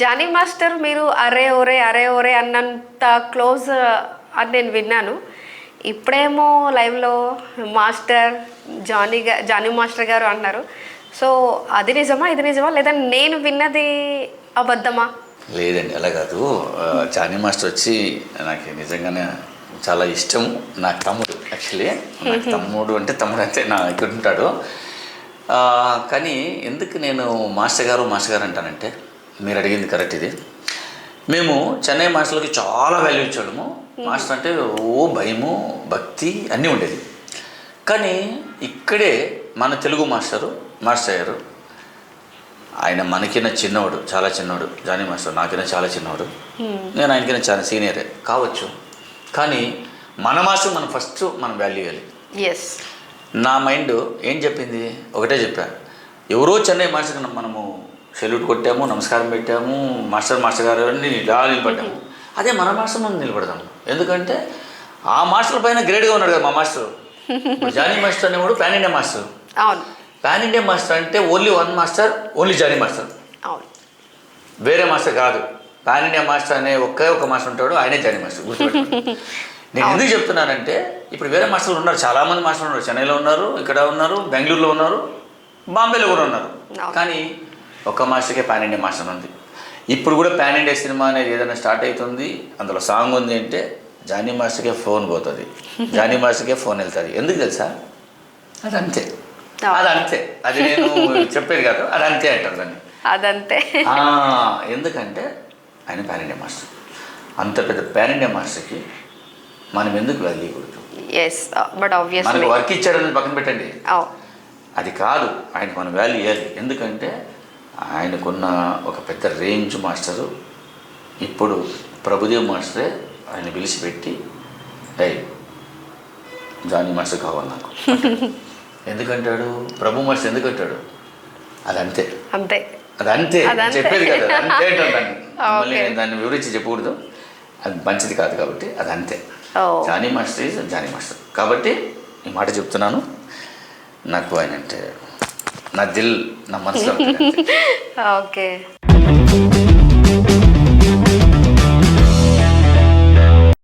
Johnny master మీరు అరే ఒరే అరే ఒరే అన్నంత క్లోజ్ అని నేను విన్నాను. ఇప్పుడేమో లైవ్లో మాస్టర్ జానీ గా జానీ మాస్టర్ గారు అన్నారు. సో అది నిజమా ఇది నిజమా లేదా నేను విన్నది అబద్ధమా? లేదండి అలా కాదు. జానీ మాస్టర్ వచ్చి నాకు నిజంగానే చాలా ఇష్టం నాకు తమ్ముడు యాక్చువల్లీ నాకు తమ్ముడు అంటే తమ్ముడు అంతే నా ఇక్కడ ఉంటాడు కానీ ఎందుకు నేను మాస్టర్ గారు మాస్టర్ గారు అంటానంటే మీరు అడిగింది కరెక్ట్ ఇది. మేము చెన్నై మాస్టర్లకి చాలా వాల్యూ ఇచ్చాము మాస్టర్ అంటే ఓ భయము భక్తి అన్నీ ఉండేది. కానీ ఇక్కడే మన తెలుగు మాస్టరు మాస్టర్ అయ్యారు. ఆయన మనకిన చిన్నవాడు చాలా చిన్నవాడు జానీ మాస్టర్ నాకైనా చాలా చిన్నవాడు. నేను ఆయనకైనా చాలా సీనియరే కావచ్చు. కానీ మన మాస్టర్ మనం ఫస్ట్ మనం వాల్యూ ఇవ్వాలి. ఎస్ నా మైండ్ ఏం చెప్పింది? ఒకటే చెప్పా. ఎవరో చెన్నై మాస్టర్ మనము సెల్యూట్ కొట్టాము నమస్కారం పెట్టాము మాస్టర్ మాస్టర్ గారు అని ఇలా నిలబడ్డాము. అదే మన మాస్టర్ మనం నిలబడదాము ఎందుకంటే ఆ మాస్టర్ పైన గ్రేడ్గా ఉన్నాడు కదా మా మాస్టర్. జానీ మాస్టర్ అనేవాడు pan India master. Pan India master అంటే only one master only Jani master. వేరే మాస్టర్ కాదు. పాన్ ఇండియా మాస్టర్ అనే ఒకే ఒక మాస్టర్ ఉంటాడు ఆయనే జానీ మాస్టర్ గుర్తుపెట్టుకోండి. నేను ఎందుకు చెప్తున్నానంటే ఇప్పుడు వేరే మాస్టర్లు ఉన్నారు చాలామంది మాస్టర్లు ఉన్నారు చెన్నైలో ఉన్నారు ఇక్కడ ఉన్నారు బెంగళూరులో ఉన్నారు బాంబేలో కూడా ఉన్నారు. కానీ ఒక్క మాస్టర్కే పాన్ ఇండియా మాస్టర్ ఉంది. ఇప్పుడు కూడా పాన్ ఇండియా సినిమా అనేది ఏదైనా స్టార్ట్ అవుతుంది అందులో సాంగ్ ఉంది అంటే జానీ మాస్టర్కే ఫోన్ పోతుంది. జానీ మాస్టర్కే ఫోన్ వెళ్తుంది. ఎందుకు తెలుసా? అది అంతే అది అంతే అది నేను చెప్పేది కాదు. అది అంతే అంటారు దాన్ని. అదంతే. ఎందుకంటే ఆయన పాన్ ఇండియా మాస్టర్. అంత పెద్ద పాన్ ఇండియా మాస్టర్కి మనం ఎందుకు వాల్యూ ఇవ్వకూడదు ఎస్ బట్ ఆబ్వియస్లీ మనకు వర్క్ ఇచ్చాడని పక్కన పెట్టండి. అవును అది కాదు. ఆయనకు మనం వాల్యూ ఇవ్వాలి. ఎందుకంటే ఆయనకున్న ఒక పెద్ద రేంజ్ మాస్టరు ఇప్పుడు ప్రభుదేవ్ మాస్టరే ఆయన పిలిచిపెట్టి డై జానీ మాస్టర్ కావాలి నాకు. ఎందుకంటాడు? ప్రభు మాస్టర్ ఎందుకంటాడు? అది అంతే. అంతే అది అంతే అదంతే. చెప్పేది కదా అంతే అంటాను దాన్ని. వివరించి చెప్పకూడదు. అది మంచిది కాదు కాబట్టి అది అంతే Jani master is Jani master. కాబట్టి ఈ మాట చెప్తున్నాను. నాకు ఆయన అంటే నా దిల్ నా మనసులో ఓకే.